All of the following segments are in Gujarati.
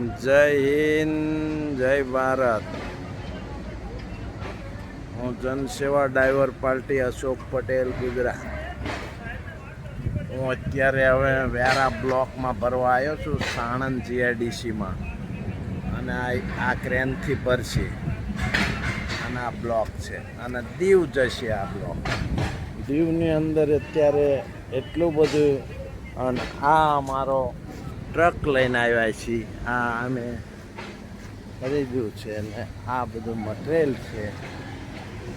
જય હિન્દ, જય ભારત. હું જનસેવા ડ્રાઈવર પાર્ટી અશોક પટેલ, ગુજરાત. હું અત્યારે હવે વ્યારા બ્લોકમાં ભરવા આવ્યો છું, સાણંદ જીઆઈડીસીમાં. અને આ આ ક્રેનથી ભરશે. અને આ બ્લોક છે. અને દીવ જશે આ બ્લોક. દીવની અંદર અત્યારે એટલું બધું, અને આ અમારો ટ્રક લઈને આવ્યા છીએ. આ અમે ખરીદ્યું છે ને આ બધું મટીરિયલ છે.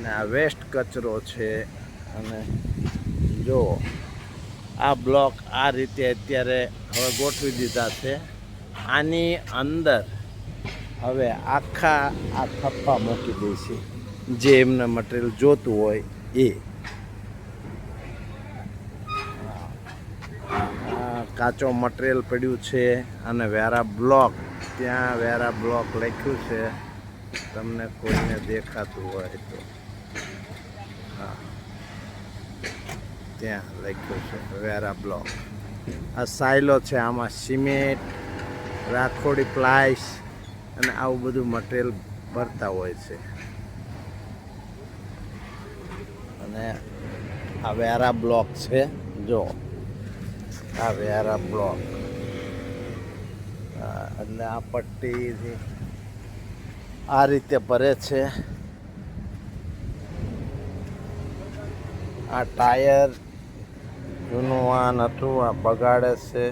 ને આ વેસ્ટ કચરો છે. અને જો આ બ્લોક આ રીતે અત્યારે હવે ગોઠવી દીધા છે. આની અંદર હવે આખા આ થપ્પા મૂકી દઈશું. જે એમને મટીરિયલ જોતું હોય એ આ કાચો મટીરિયલ પડ્યું છે અને વેરા બ્લોક ત્યાં વેરા બ્લોક લખ્યું છે. તમને કોઈને દેખાતું હોય તો. હા. ત્યાં લખ્યું છે, વેરા બ્લોક આ સાયલો છે, આમાં સિમેન્ટ, રાખોડી પ્લાયસ અને આવું બધું મટીરિયલ ભરતા હોય છે. અને આ વેરા બ્લોક છે, જો. આ વેરા બ્લોક. એટલે આ પટ્ટીથી આ રીતે ભરે છે. આ ટાયર જૂનું વાહન હતું, આ બગાડે છે.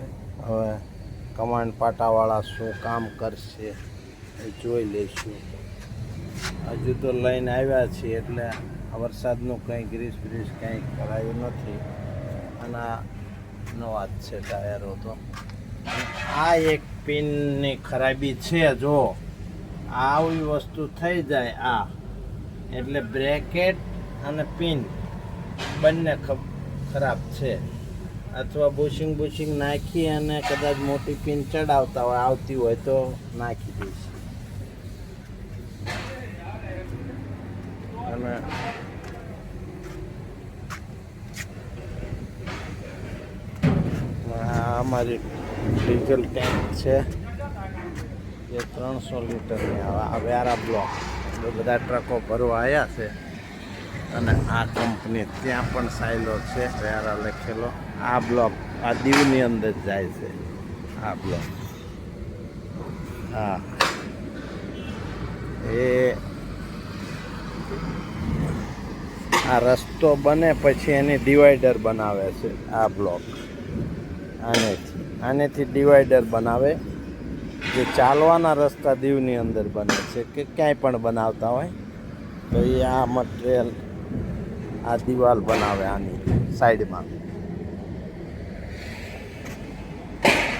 હવે કમાન્ડ પાટાવાળા શું કામ કરશે એ જોઈ લઈશું. હજુ તો લઈને આવ્યા છીએ એટલે વરસાદનું કંઈ ગ્રીસ બ્રીસ કંઈ કરાયું નથી. અને નવા જ છે ટાયરો તો. આ એક પિનની ખરાબી છે જો. આવી વસ્તુ થઈ જાય આ. એટલે બ્રેકેટ અને પિન બંને ખરાબ છે. અથવા બુશિંગ બુશિંગ નાખી અને કદાચ મોટી પિન ચડાવતા હોય, આવતી હોય તો નાખી દઈશ. અને આ અમારી ડીઝલ ટેન્ક છે. એ ત્રણસો લીટરની આ વ્યારા બ્લોક બધા ટ્રકો ભરવા આવ્યા છે. અને આ કંપની ત્યાં પણ સાયલો છે, વ્યારા લખેલો. આ બ્લોક આ દીવની અંદર જાય છે. આ બ્લોક હા. એ આ રસ્તો બને પછી એની ડિવાઈડર બનાવે છે, આ બ્લોક આનેથી આનેથી ડિવાઈડર બનાવે, જે ચાલવાના રસ્તા દીવની અંદર બને છે, કે ક્યાંય પણ બનાવતા હોય, તો એ આ મટીરિયલ આ દિવાલ બનાવે આની સાઈડમાં.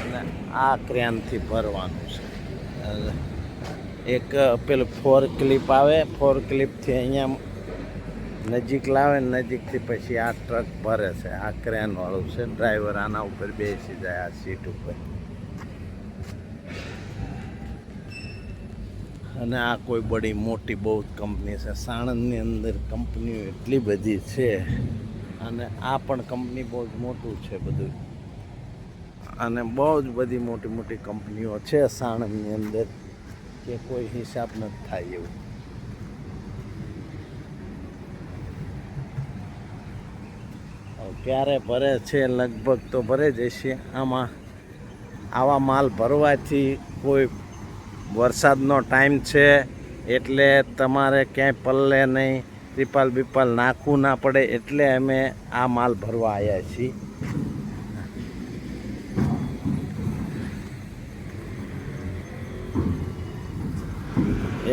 અને આ ક્રેનથી ભરવાનું છે. એક પેલું ફોર ક્લિપ આવે, ફોર ક્લિપથી અહીંયા નજીક લાવે ને નજીકથી પછી આ ટ્રક ભરે છે. આ ક્રેનવાળું છે. ડ્રાઈવર આના ઉપર બેસી જાય આ સીટ ઉપર. અને આ કોઈ બડી મોટી બહુ કંપની છે. સાણંદની અંદર કંપનીઓ એટલી બધી છે અને આ પણ કંપની બહુ જ મોટું છે બધું. અને બહુ જ બધી મોટી મોટી કંપનીઓ છે સાણંદની અંદર કે કોઈ હિસાબ નથી થાય એવું હવે ક્યારે ભરે છે, લગભગ તો ભરે જશે આમાં આવા માલ ભરવાથી કોઈ વરસાદનો ટાઈમ છે, એટલે તમારે ક્યાંય પલ્લે નહીં, ત્રિપાલ બીપાલ નાખવું ના પડે, એટલે અમે આ માલ ભરવા આવ્યા છીએ.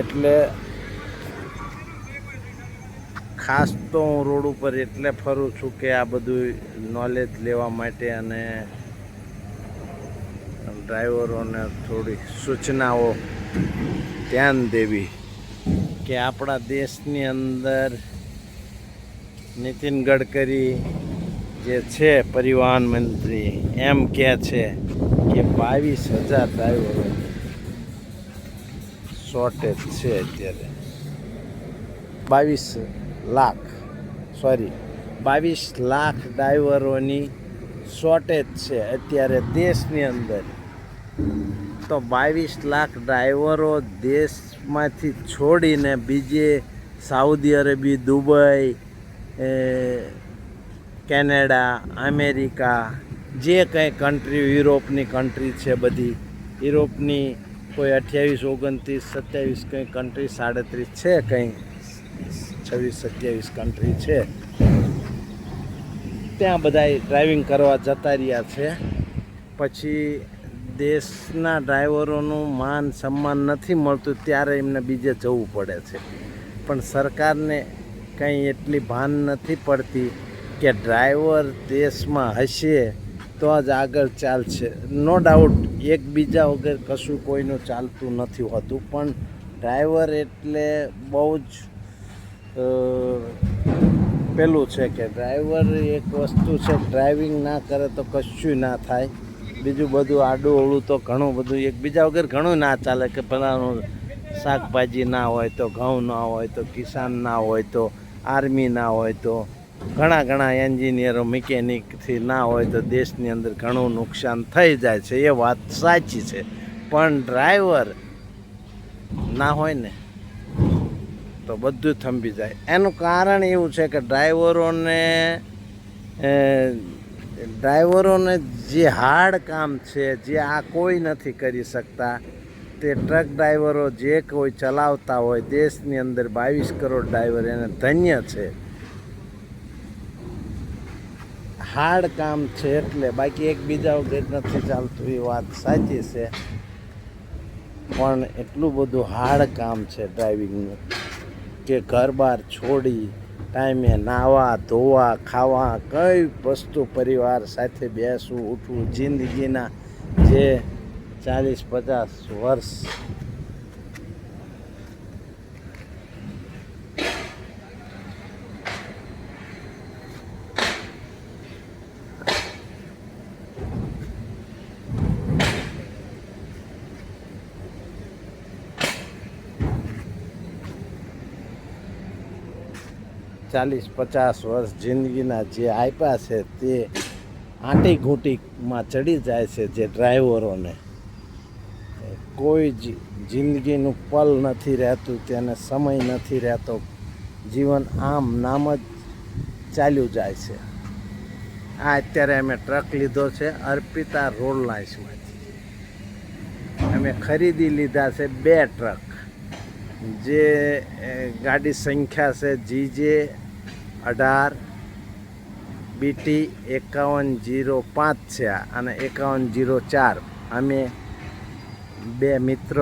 એટલે ખાસ તો હું રોડ ઉપર એટલે ફરું છું કે આ બધું નોલેજ લેવા માટે અને ડ્રાઈવરોને થોડી સૂચનાઓ ધ્યાન દેવી કે આપણા દેશની અંદર નીતિન ગડકરી જે છે પરિવહન મંત્રી, એમ કહે છે કે બાવીસ હજાર ડ્રાઈવરો શોર્ટેજ છે અત્યારે. બાવીસ લાખ સોરી બાવીસ લાખ ડ્રાઈવરોની શોર્ટેજ છે અત્યારે દેશની અંદર. તો બાવીસ લાખ ડ્રાઈવરો દેશમાંથી છોડીને બીજે Saudi Arabia, Dubai Canada, America, જે કંઈ કન્ટ્રી યુરોપની કન્ટ્રી છે બધી, યુરોપની કોઈ અઠ્યાવીસ, ઓગણત્રીસ, સત્યાવીસ કંઈ કન્ટ્રી સાડત્રીસ છે કંઈ. છવ્વીસ સત્યાવીસ કન્ટ્રી છે. ત્યાં બધાય ડ્રાઇવિંગ કરવા જતા રહ્યા છે. પછી દેશના ડ્રાઈવરોનું માન સન્માન નથી મળતું ત્યારે એમને બીજે જવું પડે છે. પણ સરકારને કંઈ એટલી ભાન નથી પડતી કે ડ્રાઈવર દેશમાં હશે તો જ આગળ ચાલશે. નો ડાઉટ એકબીજા વગર કશું કોઈનું ચાલતું નથી હોતું, પણ ડ્રાઈવર એટલે બહુ જ પેલું છે કે ડ્રાઈવર એક વસ્તુ છે ડ્રાઇવિંગ ના કરે તો કશું ના થાય. બીજું બધું આડું અવળું તો ઘણું બધું એકબીજા વગર ઘણું ના ચાલે કે પેલાનું શાકભાજી ના હોય તો ઘઉં ના હોય તો કિસાન ના હોય તો આર્મી ના હોય તો ઘણા ઘણા એન્જિનિયરો મિકેનિકથી ના હોય તો દેશની અંદર ઘણું નુકસાન થઈ જાય છે. એ વાત સાચી છે. પણ ડ્રાઈવર ના હોય ને તો બધું થંભી જાય. એનું કારણ એવું છે કે ડ્રાઈવરોને ડ્રાઈવરોને જે હાર્ડ કામ છે, જે આ કોઈ નથી કરી શકતા, તે ટ્રક ડ્રાઈવરો જે કોઈ ચલાવતા હોય, દેશની અંદર બાવીસ કરોડ ડ્રાઈવર એને ધન્ય છે. હાર્ડ કામ છે એટલે બાકી એકબીજા વગર નથી ચાલતું, એ વાત સાચી છે. પણ એટલું બધું હાર્ડ કામ છે ડ્રાઇવિંગનું. કે ઘર બહાર છોડી, ટાઈમે નાવા ધોવા, ખાવા, કઈ વસ્તુ પરિવાર સાથે બેસવું, ઉઠવું, જિંદગીના જે ચાલીસ પચાસ વર્ષ ચાલીસ, પચાસ વર્ષ જિંદગીના જે આપ્યા છે તે આંટી ઘૂંટીમાં ચડી જાય છે જે ડ્રાઈવરોને. કોઈ જ જિંદગીનું પલ નથી રહેતું, તેને સમય નથી રહેતો. જીવન આમ નામ જ ચાલ્યું જાય છે. આ અત્યારે અમે ટ્રક લીધો છે અર્પિતા રોડ લાઇન્સમાંથી અમે ખરીદી લીધા છે બે ટ્રક. જે ગાડી સંખ્યા છે જી જે અઢાર, બીટી એકાવન જીરો પાંચ છે અને એકાવન જીરો ચાર. અમે બે મિત્ર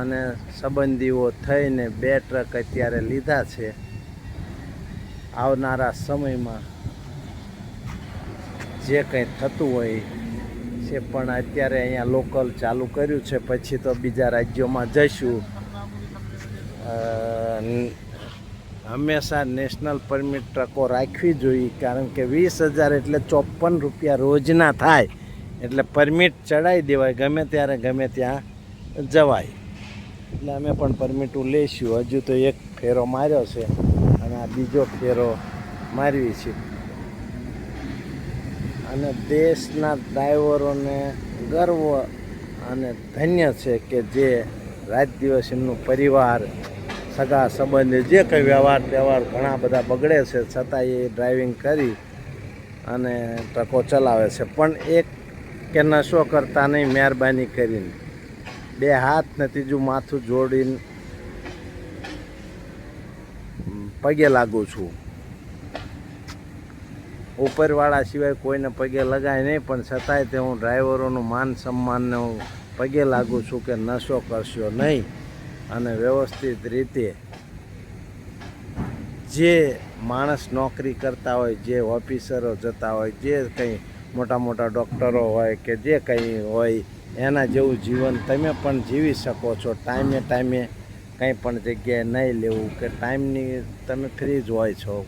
અને સંબંધીઓ થઈને બે ટ્રક અત્યારે લીધા છે. આવનારા સમયમાં જે કંઈ થતું હોય છે, પણ અત્યારે અહીંયા લોકલ ચાલુ કર્યું છે, પછી તો બીજા રાજ્યોમાં જઈશું. હંમેશા નેશનલ પરમિટ ટ્રકો રાખવી જોઈએ, કારણ કે વીસ હજાર એટલે ચોપન રૂપિયા રોજના થાય. એટલે પરમિટ ચડાવી દેવાય, ગમે ત્યારે ગમે ત્યાં જવાય. એટલે અમે પણ પરમિટું લઈશું. હજુ તો એક ફેરો માર્યો છે, અને આ બીજો ફેરો મારવી છે. અને દેશના ડ્રાઈવરોને ગર્વ અને ધન્ય છે કે જે રાત દિવસ એમનું પરિવાર, સગા સંબંધી જે કંઈ વ્યવહાર તહેવાર ઘણા બધા બગડે છે છતાં એ ડ્રાઇવિંગ કરી અને ટ્રકો ચલાવે છે. પણ એક કે નશો કરતા નહીં, મહેરબાની કરીને. બે હાથ ને ત્રીજું માથું જોડીને પગે લાગુ છું. ઉપરવાળા સિવાય કોઈને પગે લગાય નહીં, પણ છતાંય તે હું ડ્રાઈવરોનું માન સન્માનને હું પગે લાગુ છું કે નશો કરશો નહીં. અને વ્યવસ્થિત રીતે જે માણસ નોકરી કરતા હોય, જે ઓફિસરો જતા હોય, જે કંઈ મોટા મોટા ડૉક્ટરો હોય કે જે કંઈ હોય, એના જેવું જીવન તમે પણ જીવી શકો છો. ટાઈમે ટાઈમે કંઈ પણ જગ્યાએ નહીં લેવું કે ટાઈમની તમે ફ્રી જ હોય છો.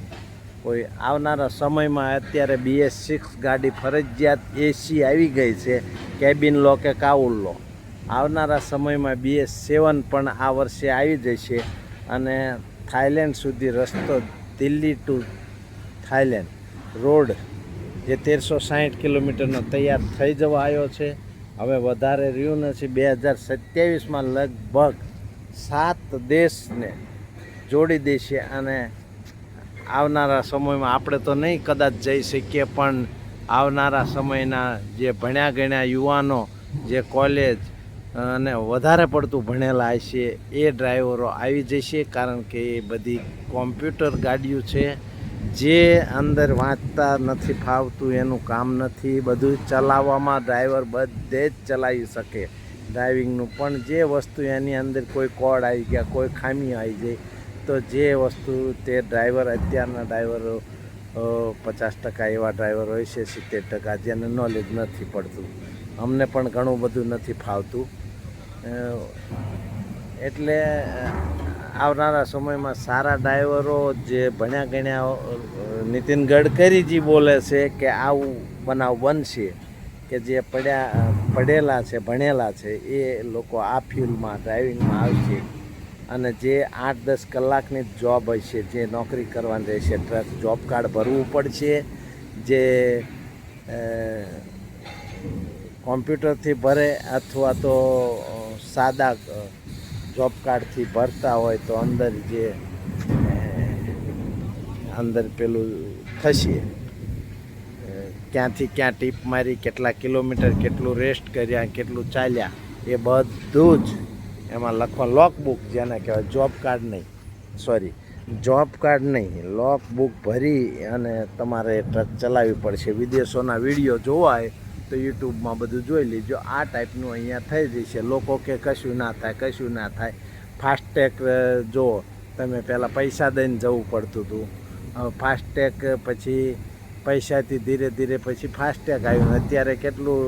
કોઈ આવનારા સમયમાં અત્યારે બીએસ સિક્સ ગાડી ફરજિયાત એસી આવી ગઈ છે કેબિન લો કે કાઉલ લો. આવનારા સમયમાં બીએસ સેવન પણ આ વર્ષે આવી જશે અને થાઈલેન્ડ સુધી રસ્તો દિલ્હી ટુ થાઈલેન્ડ. રોડ જે તેરસો સાહીઠ કિલોમીટરનો તૈયાર થઈ જવા આવ્યો છે, હવે વધારે રહ્યું નથી. બે હજાર સત્યાવીસમાં લગભગ સાત દેશને જોડી દેશે અને આવનારા સમયમાં આપણે તો નહીં કદાચ જઈ શકીએ, પણ આવનારા સમયના જે ભણ્યા ગણ્યા યુવાનો, જે કોલેજ, અને વધારે પડતું ભણેલા હશે, એ ડ્રાઈવરો આવી જશે, કારણ કે એ બધી કોમ્પ્યુટર ગાડીઓ છે. જે અંદર વાંચતા નથી, ફાવતું એનું કામ નથી, બધું ચલાવવામાં ડ્રાઈવર બધે જ ચલાવી શકે. ડ્રાઇવિંગનું પણ જે વસ્તુ એની અંદર કોઈ કોડ આવી ગયા, કોઈ ખામી આવી જાય તો જે વસ્તુ તે ડ્રાઈવર અત્યારના ડ્રાઈવરો પચાસ ટકા એવા ડ્રાઈવર હોય છે, સિત્તેર ટકા જેને નોલેજ નથી પડતું. અમને પણ ઘણું બધું નથી ફાવતું. એટલે આવનારા સમયમાં સારા ડ્રાઈવરો જે ભણ્યા ગણ્યા નીતિન ગડકરીજી બોલે છે કે આવું બનાવ બનશે કે જે પડ્યા પડેલા છે, ભણેલા છે, એ લોકો આ ફિલ્ડમાં ડ્રાઇવિંગમાં આવશે. અને જે આઠ દસ કલાકની જોબ હશે જે નોકરી કરવાની રહેશે ટ્રક જોબ કાર્ડ ભરવું પડશે, જે કોમ્પ્યુટરથી ભરે અથવા તો સાદા જોબ કાર્ડથી ભરતા હોય તો અંદર જે અંદર પેલું થશે. ક્યાંથી ક્યાં ટીપ મારી, કેટલા કિલોમીટર કેટલું રેસ્ટ કર્યા, કેટલું ચાલ્યા, એ બધું જ એમાં લખવા લોક બુક જેને કહેવાય જોબ કાર્ડ નહીં. સોરી જોબ કાર્ડ નહીં. લોક બુક ભરી અને તમારે ટ્રક ચલાવવી પડશે. વિદેશોના વીડિયો જોવાય તો યુટ્યુબમાં બધું જોઈ લેજો. આ ટાઈપનું અહીંયા થઈ જશે. લોકો કે કશું ના થાય, કશું ના થાય. ફાસ્ટેગ જો તમે પહેલાં પૈસા દઈને જવું પડતું હતું. હવે પછી પૈસાથી ધીરે ધીરે પછી ફાસ્ટેગ આવ્યું. અત્યારે કેટલું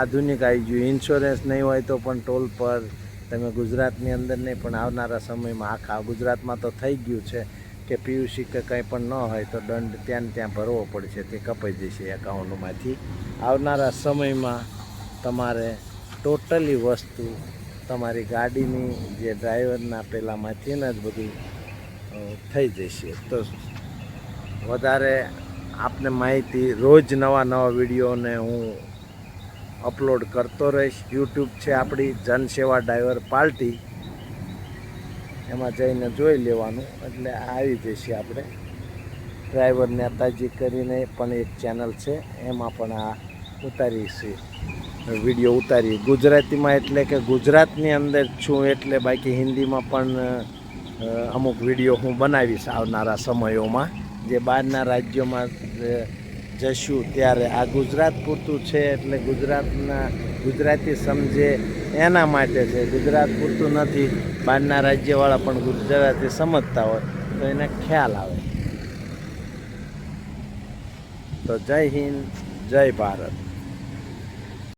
આધુનિક આવી ગયું. ઇન્સ્યોરન્સ નહીં હોય તો પણ ટોલ પર તમે ગુજરાતની અંદર નહીં, પણ આવનારા સમયમાં આખા ગુજરાતમાં તો થઈ ગયું છે કે પીયુસી કે કંઈ પણ ન હોય તો દંડ ત્યાં ત્યાં ભરવો પડશે, તે કપાઈ જશે એકાઉન્ટમાંથી. આવનારા સમયમાં તમારે ટોટલી વસ્તુ તમારી ગાડીની જે ડ્રાઈવરના પહેલાંમાંથી જ બધું થઈ જશે. તો વધારે આપને માહિતી રોજ નવા નવા વિડીયોને હું અપલોડ કરતો રહીશ. યુટ્યુબ છે આપણી જનસેવા ડ્રાઈવર પાર્ટી. એમાં જઈને જોઈ લેવાનું. એટલે આવી જશે આપણે. ડ્રાઈવર નેતાજી કરીને પણ એક ચેનલ છે. એમાં પણ આ ઉતારી છે. વીડિયો ઉતારી ગુજરાતીમાં એટલે કે ગુજરાતની અંદર છું એટલે બાકી હિન્દીમાં પણ અમુક વીડિયો હું બનાવીશ આવનારા સમયોમાં. જે બહારના રાજ્યોમાં જશું ત્યારે આ ગુજરાત પૂરતું છે એટલે ગુજરાતના ગુજરાતી સમજે એના માટે છે. ગુજરાત પૂરતું નથી, બહારના રાજ્યવાળા પણ ગુજરાતી સમજતા હોય, તો એને ખ્યાલ આવે. તો જય હિન્દ, જય ભારત.